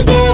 again.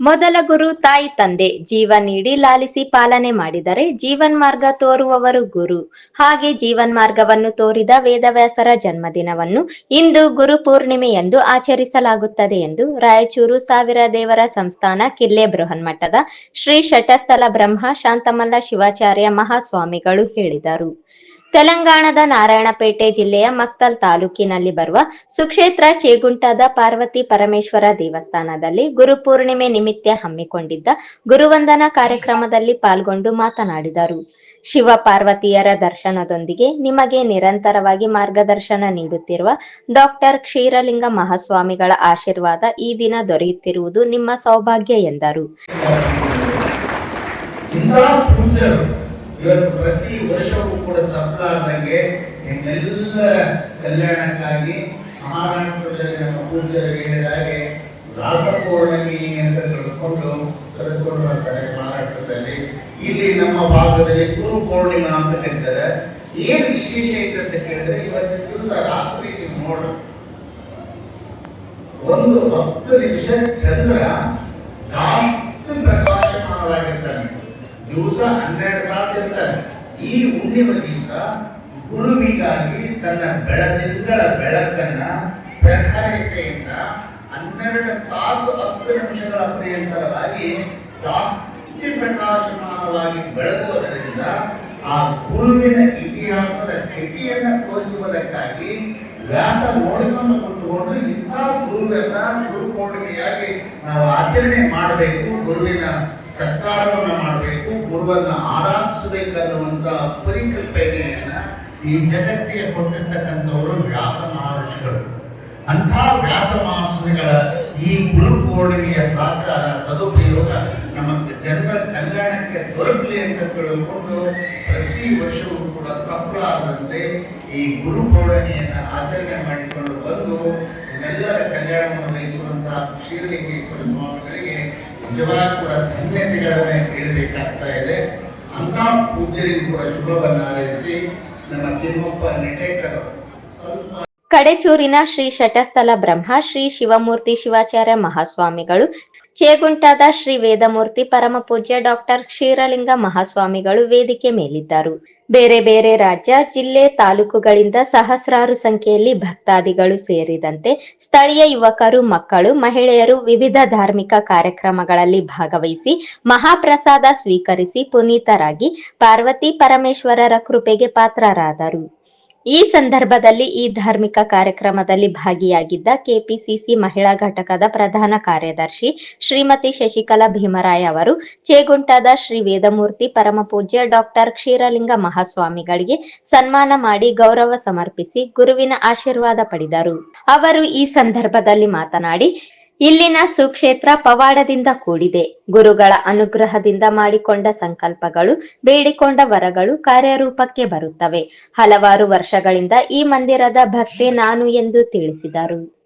ಮೊದಲ ಗುರು ತಾಯಿ ತಂದೆ ಜೀವ ನೀಡಿ ಲಾಲಿಸಿ ಪಾಲನೆ ಮಾಡಿದರೆ ಜೀವನ್ ಮಾರ್ಗ ತೋರುವವರು ಗುರು. ಹಾಗೆ ಜೀವನ್ ಮಾರ್ಗವನ್ನು ತೋರಿದ ವೇದವ್ಯಾಸರ ಜನ್ಮದಿನವನ್ನು ಇಂದು ಗುರು ಪೂರ್ಣಿಮೆ ಎಂದು ಆಚರಿಸಲಾಗುತ್ತದೆ ಎಂದು ರಾಯಚೂರು ಸಾವಿರ ದೇವರ ಸಂಸ್ಥಾನ ಕಿಲ್ಲೆ ಬೃಹನ್ಮಠದ ಶ್ರೀ ಶಟಸ್ಥಲ ಬ್ರಹ್ಮ ಶಾಂತಮಲ್ಲ ಶಿವಾಚಾರ್ಯ ಮಹಾಸ್ವಾಮಿಗಳು ಹೇಳಿದರು. ತೆಲಂಗಾಣದ ನಾರಾಯಣಪೇಟೆ ಜಿಲ್ಲೆಯ ಮಕ್ತಲ್ ತಾಲೂಕಿನಲ್ಲಿ ಬರುವ ಸುಕ್ಷೇತ್ರ ಚೇಗುಂಟದ ಪಾರ್ವತಿ ಪರಮೇಶ್ವರ ದೇವಸ್ಥಾನದಲ್ಲಿ ಗುರುಪೂರ್ಣಿಮೆ ನಿಮಿತ್ತ ಹಮ್ಮಿಕೊಂಡಿದ್ದ ಗುರುವಂದನಾ ಕಾರ್ಯಕ್ರಮದಲ್ಲಿ ಪಾಲ್ಗೊಂಡು ಮಾತನಾಡಿದರು. ಶಿವ ಪಾರ್ವತಿಯರ ದರ್ಶನದೊಂದಿಗೆ ನಿಮಗೆ ನಿರಂತರವಾಗಿ ಮಾರ್ಗದರ್ಶನ ನೀಡುತ್ತಿರುವ ಡಾಕ್ಟರ್ ಕ್ಷೀರಲಿಂಗ ಮಹಾಸ್ವಾಮಿಗಳ ಆಶೀರ್ವಾದ ಈ ದಿನ ದೊರೆಯುತ್ತಿರುವುದು ನಿಮ್ಮ ಸೌಭಾಗ್ಯ ಎಂದರು. ಇವತ್ತು ಪ್ರತಿ ವರ್ಷವೂ ಕೂಡ ತಪ್ಪಲಾರ್ದಂಗೆ ನಿಮ್ಮೆಲ್ಲರ ಕಲ್ಯಾಣಕ್ಕಾಗಿ ಮಹಾರಾಷ್ಟ್ರದಲ್ಲಿ ನಮ್ಮ ಪೂಜ್ಯರು ಹೇಳಿದ ಹಾಗೆ ಅಂತ ತಿಳ್ಕೊಂಡು ಕರೆದುಕೊಂಡು ಬರ್ತಾರೆ ಮಹಾರಾಷ್ಟ್ರದಲ್ಲಿ. ಇಲ್ಲಿ ನಮ್ಮ ಭಾಗದಲ್ಲಿ ಗುರು ಪೂರ್ಣಿಮಾ ಅಂತ ಕರೀತಾರೆ ಏನ್ ವಿಶೇಷ ಐತೆ ಅಂತ ಕೇಳಿದ್ರೆ ಇವತ್ತು ದಿವಸ ರಾತ್ರಿ ನೋಡು. ಒಂದು ಹತ್ತು ನಿಮಿಷ ಚಂದ್ರ ಜಾಸ್ತಿ ಪ್ರಕಾಶಮಾನವಾಗಿರ್ತಾನೆ ದಿವಸ ಹನ್ನೆರಡು ತಾಸು ಇರ್ತಾರೆ ಈ ಹುಣ್ಣಿಮೆ ದಿವಸ ಗುರುವಿಗಾಗಿ ತನ್ನ ಬೆಳದಿಂಗಳ ಬೆಳಕನ್ನ ಪ್ರಖರತೆಯಿಂದ ಹನ್ನೆರಡು ತಾಸು ಹತ್ತು ನಿಮಿಷಗಳ ಪರ್ಯಂತರವಾಗಿ ಜಾಸ್ತಿ ಪ್ರಕಾಶಮಾನವಾಗಿ ಬೆಳಗುವುದರಿಂದ ಆ ಗುರುವಿನ ಇತಿಹಾಸದ ಸ್ಥಿತಿಯನ್ನ ತೋರಿಸುವುದಕ್ಕಾಗಿ ವ್ಯಾಸ ನೋಡಿಕೊಂಡು ಕೊಟ್ಟುಕೊಂಡು ಇಂಥ ಗುರುವನ್ನ ಗುರು ಪೌರ್ಣಿಮೆಯಾಗಿ ನಾವು ಆಚರಣೆ ಮಾಡಬೇಕು, ಗುರುವಿನ ಸತ್ಕಾರವನ್ನ ಮಾಡಬೇಕು. ಗುರುವನ್ನ ಆರಾಧಿಸಬೇಕನ್ನುವಂತ ಪರಿಕಲ್ಪನೆಯನ್ನ ಈ ಜಗತ್ತಿಗೆ ಕೊಟ್ಟಿರ್ತಕ್ಕಂಥವರು ವ್ಯಾಸ ಮಹರ್ಷಿಗಳು. ಅಂಥ ವ್ಯಾಸ ಮಹರ್ಷಿಗಳ ಈ ಗುರು ಪೂರ್ಣಿಮೆಯ ಸಾಕಾರ ಸದುಪಯೋಗ ನಮ್ಮ ಜನರ ಕಲ್ಯಾಣಕ್ಕೆ ದೊರಕಲಿ ಅಂತ ತಿಳ್ಕೊಂಡು ಪ್ರತಿ ವರ್ಷವೂ ಕೂಡ ತಪ್ಪಲಾರದಂತೆ ಈ ಗುರು ಆಚರಣೆ ಮಾಡಿಕೊಂಡು ಬಂದು ಎಲ್ಲರ ಕಲ್ಯಾಣವನ್ನು ವಹಿಸುವಂತಹ ಶ್ರೀಲಿಂಗೇಶ್ವರ ಸ್ವಾಮಿಗಳಿಗೆ ನಿಜವಾದ ಕೂಡ ಧನ್ಯತೆಗಳನ್ನೇ ಹೇಳಬೇಕಾಗ್ತಾ ಇದೆ. ಅಂತ ಪೂಜ್ಯರಿಗೂ ಕೂಡ ಶುಭವನ್ನು ಹಾರೈಸಿ ನಮ್ಮ ತಿಮ್ಮಪ್ಪ ನೆಟೇಕರ್. ಕಡೆಚೂರಿನ ಶ್ರೀ ಶಟಸ್ಥಲ ಬ್ರಹ್ಮ, ಶ್ರೀ ಶಿವಮೂರ್ತಿ ಶಿವಾಚಾರ್ಯ ಮಹಾಸ್ವಾಮಿಗಳು, ಚೇಗುಂಟಾದ ಶ್ರೀ ವೇದಮೂರ್ತಿ ಪರಮ ಪೂಜ್ಯ ಡಾಕ್ಟರ್ ಕ್ಷೀರಲಿಂಗ ಮಹಾಸ್ವಾಮಿಗಳು ವೇದಿಕೆ ಮೇಲಿದ್ದರು. ಬೇರೆ ಬೇರೆ ರಾಜ್ಯ, ಜಿಲ್ಲೆ, ತಾಲೂಕುಗಳಿಂದ ಸಹಸ್ರಾರು ಸಂಖ್ಯೆಯಲ್ಲಿ ಭಕ್ತಾದಿಗಳು ಸೇರಿದಂತೆ ಸ್ಥಳೀಯ ಯುವಕರು, ಮಕ್ಕಳು, ಮಹಿಳೆಯರು ವಿವಿಧ ಧಾರ್ಮಿಕ ಕಾರ್ಯಕ್ರಮಗಳಲ್ಲಿ ಭಾಗವಹಿಸಿ ಮಹಾಪ್ರಸಾದ ಸ್ವೀಕರಿಸಿ ಪುನೀತರಾಗಿ ಪಾರ್ವತಿ ಪರಮೇಶ್ವರರ ಕೃಪೆಗೆ ಪಾತ್ರರಾದರು. ಈ ಸಂದರ್ಭದಲ್ಲಿ ಈ ಧಾರ್ಮಿಕ ಕಾರ್ಯಕ್ರಮದಲ್ಲಿ ಭಾಗಿಯಾಗಿದ್ದ ಕೆಪಿಸಿಸಿ ಮಹಿಳಾ ಘಟಕದ ಪ್ರಧಾನ ಕಾರ್ಯದರ್ಶಿ ಶ್ರೀಮತಿ ಶಶಿಕಲಾ ಭೀಮರಾಯ್ ಅವರು, ಚೇಗುಂಟದ ಶ್ರೀ ವೇದಮೂರ್ತಿ ಪರಮಪೂಜ್ಯ ಡಾಕ್ಟರ್ ಕ್ಷೀರಲಿಂಗ ಮಹಾಸ್ವಾಮಿಗಳಿಗೆ ಸನ್ಮಾನ ಮಾಡಿ ಗೌರವ ಸಮರ್ಪಿಸಿ ಗುರುವಿನ ಆಶೀರ್ವಾದ ಪಡೆದರು. ಅವರು ಈ ಸಂದರ್ಭದಲ್ಲಿ ಮಾತನಾಡಿ ಇಲ್ಲಿನ ಸುಕ್ಷೇತ್ರ ಪವಾಡದಿಂದ ಕೂಡಿದೆ. ಗುರುಗಳ ಅನುಗ್ರಹದಿಂದ ಮಾಡಿಕೊಂಡ ಸಂಕಲ್ಪಗಳು, ಬೇಡಿಕೊಂಡ ವರಗಳು ಕಾರ್ಯರೂಪಕ್ಕೆ ಬರುತ್ತವೆ. ಹಲವಾರು ವರ್ಷಗಳಿಂದ ಈ ಮಂದಿರದ ಭಕ್ತೆ ನಾನು ಎಂದು ತಿಳಿಸಿದರು.